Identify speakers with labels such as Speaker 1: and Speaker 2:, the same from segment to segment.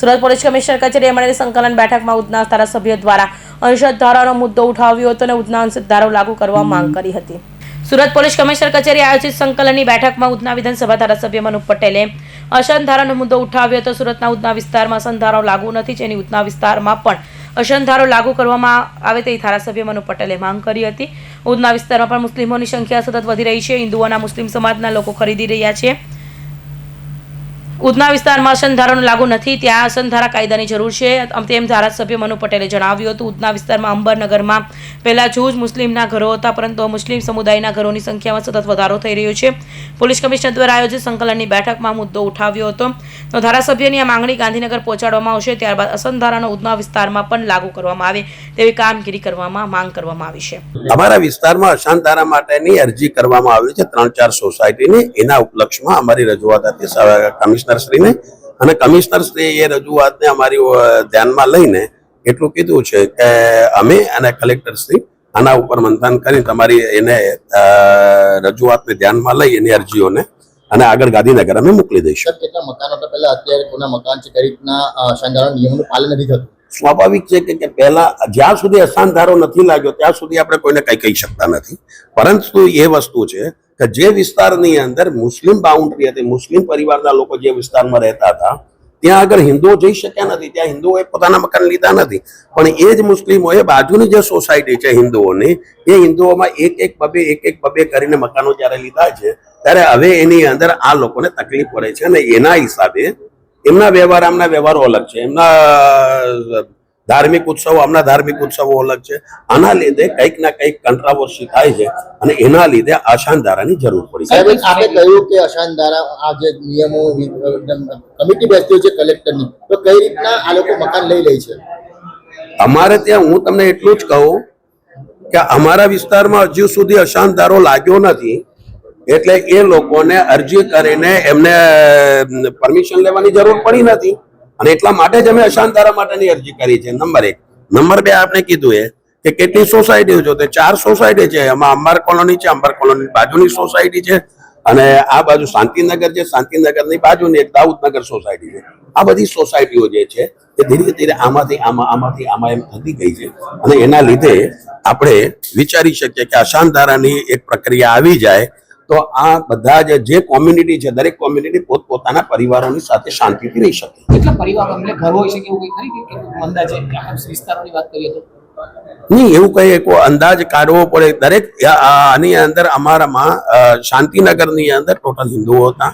Speaker 1: Surat police commissioner કચેરીએ મળેલી સંકલન બેઠકમાં ઉધના ધારાસભ્ય દ્વારા અંશત ધારાનો મુદ્દો ઉઠાવ્યો હતો અને ઉધના અંશત ધારો લાગુ કરવા માંગ કરી હતી. સુરત પોલીસ કમિશનર કચેરી આયોજિત સંકલનની બેઠકમાં ઉધના વિધાનસભા ધારાસભ્ય મનુ પટેલે અશન ધારાનો મુદ્દો ઉઠાવ્યો હતો. સુરતના ઉધના વિસ્તારમાં અસન ધારો લાગુ નથી, જેની ઉધના વિસ્તારમાં પણ અશન ધારો લાગુ કરવામાં આવે તેવી ધારાસભ્ય મનુ પટેલે માંગ કરી હતી. ઉધના વિસ્તારમાં પણ મુસ્લિમોની સંખ્યા સતત વધી રહી છે. હિન્દુઓના મુસ્લિમ સમાજના લોકો ખરીદી રહ્યા છે. ઉધના વિસ્તારમાં અસનધારાનો લાગુ નથી, ત્યાં અસનધારા કાયદાની જરૂર છે. તેમ ધારાસભ્ય મનુ પટેલે જણાવ્યું હતું, ઉધના વિસ્તારમાં અંબરનગરમાં પહેલાં જૂજ મુસ્લિમના ઘરો હતા, પરંતુ મુસ્લિમ સમુદાયના ઘરોની સંખ્યામાં સતત વધારો થઈ રહ્યો છે. પોલીસ કમિશનર દ્વારા આયોજિત સંકલનની બેઠકમાં મુદ્દો ઉઠાવ્યો હતો. તો ધારાસભ્યની આ માંગણી ગાંધીનગર પહોંચાડવામાં આવશે, ત્યારબાદ અસંધારાનો ઉધના વિસ્તારમાં પણ લાગુ કરવામાં આવે તેવી કામગીરી કરવામાં માંગ કરવામાં આવી છે.
Speaker 2: અમારા વિસ્તારમાં અસંધારા માટેની અરજી કરવામાં આવી છે, ત્રણ ચાર સોસાયટીની. એના ઉપલક્ષમાં અમારી રજૂઆત સ- કમિશનરશ્રીને અને કમિશનરશ્રીએ એ રજૂઆતને અમારી ધ્યાનમાં લઈને એટલું કીધું છે કે અમે અને કલેક્ટરશ્રી આના ઉપર મંથન કરી તમારી એને રજૂઆતને ધ્યાનમાં લઈ એની અરજીઓને અને આગળ ગાંધીનગર અમે મોકલી દઈશું.
Speaker 3: કેટલા મકાનો હતા? પહેલા અત્યારે કોના મકાન છે? કઈ રીતના શાનદાર નિયમોનું પાલન નથી થતું?
Speaker 2: સ્વાભાવિક છે કે કે પહેલા જ્યાં સુધી અસાન ધારો નથી લાગ્યો ત્યાં સુધી આપણે કોઈને કઈ કહી શકતા નથી. પરંતુ એ વસ્તુ છે કે જે વિસ્તારની અંદર મુસ્લિમ બાઉન્ડ્રી હતી, મુસ્લિમ પરિવારના લોકો જે વિસ્તારમાં રહેતા હતા, ત્યાં આગળ હિન્દુઓ જઈ શક્યા નથી, ત્યાં હિન્દુઓએ પોતાના મકાન લીધા નથી. પણ એ જ મુસ્લિમોએ બાજુની જે સોસાયટી છે હિન્દુઓની, એ હિન્દુઓમાં એક એક બબે, એક એક બબે કરીને મકાનો જ્યારે લીધા છે, ત્યારે હવે એની અંદર આ લોકોને તકલીફ પડે છે અને એના હિસાબે એમના વ્યવહાર, આમના વ્યવહારો અલગ છે. એમના ધાર્મિક ઉત્સવો આમના ધાર્મિક ઉત્સવો અલગ છે. આના લીધે કંઈક ના કંઈક કંટ્રાવર્સી થાય છે અને એના લીધે અશાંતધારાની જરૂર પડી છે.
Speaker 3: આપે કહ્યું કે અશાનદારા આ જે નિયમો કમિટી બેસતી છે કલેક્ટરની તો કઈ રીતના આ લોકો મકાન લઈ લે છે?
Speaker 2: અમારે ત્યાં હું તમને એટલું જ કહું કે અમારા વિસ્તારમાં હજુ સુધી અશાંતધારો લાગ્યો નથી. એટલે એ લોકોને અરજી કરીને એમને પરમિશન લેવાની જરૂર પડી નથી. અને એટલા માટે જ અમે અશાંતધારા માટેની અરજી કરી છે. નંબર એક. નંબર બે આપણે કીધું એ કે કેટલી સોસાયટીઓ છે? તે ચાર સોસાયટી છે. એમાં અંબાર કોલોની છે, અંબાર કોલોની બાજુની સોસાયટી છે અને આ બાજુ શાંતિનગર છે. શાંતિનગરની બાજુની એક દાઉદનગર સોસાયટી છે. આ બધી સોસાયટીઓ જે છે એ ધીરે ધીરે આમાંથી આમાં આમાંથી આમાં એમ થતી ગઈ છે. અને એના લીધે આપણે વિચારી શકીએ કે અશાંતધારાની એક પ્રક્રિયા આવી જાય તો આ બધા જ જે કોમ્યુનિટી છે દરેક કોમ્યુનિટી પોતપોતાના પરિવારોની સાથે શાંતિથી રહી શકે.
Speaker 4: કેટલા પરિવારો એટલે ઘર હોય છે કે એવું કઈ ખરી કે અંદાજે? વિસ્તારોની વાત કરીએ તો.
Speaker 2: નહીં એવું કઈ એક અંદાજ કાઢવો પડે. દરેક આની અંદર અમારામાં શાંતિનગરની અંદર ટોટલ હિન્દુઓ હતા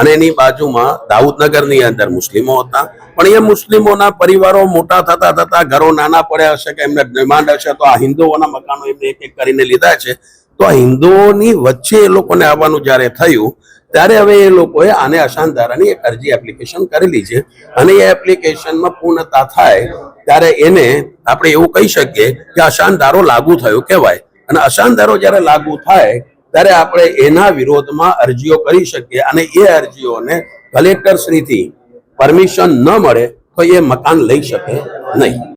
Speaker 2: અને એની બાજુમાં દાઉદનગરની અંદર મુસ્લિમો હતા. પણ એ મુસ્લિમોના પરિવારો મોટા થતા થતા ઘરો નાના પડ્યા હશે કે એમને ડિમાન્ડ હશે તો આ હિન્દુઓના મકાનો એમને એક એક કરીને લીધા છે. તો આ હિન્દુઓની વચ્ચે એ લોકોને આવવાનું જ્યારે થયું, ત્યારે હવે એ લોકોએ આને અશાંતધારાની એક અરજી એપ્લિકેશન કરેલી છે. અને એ એપ્લિકેશનમાં પૂર્ણતા થાય, ત્યારે એને આપણે એવું કહી શકીએ કે અશાંતધારો લાગુ થયો કહેવાય. અને અશાંતધારો જ્યારે લાગુ થાય, ત્યારે આપણે એના વિરોધમાં અરજીઓ કરી શકીએ અને એ અરજીઓને કલેક્ટર શ્રીથી પરમિશન ન મળે, તો એ મકાન લઈ શકે નહીં.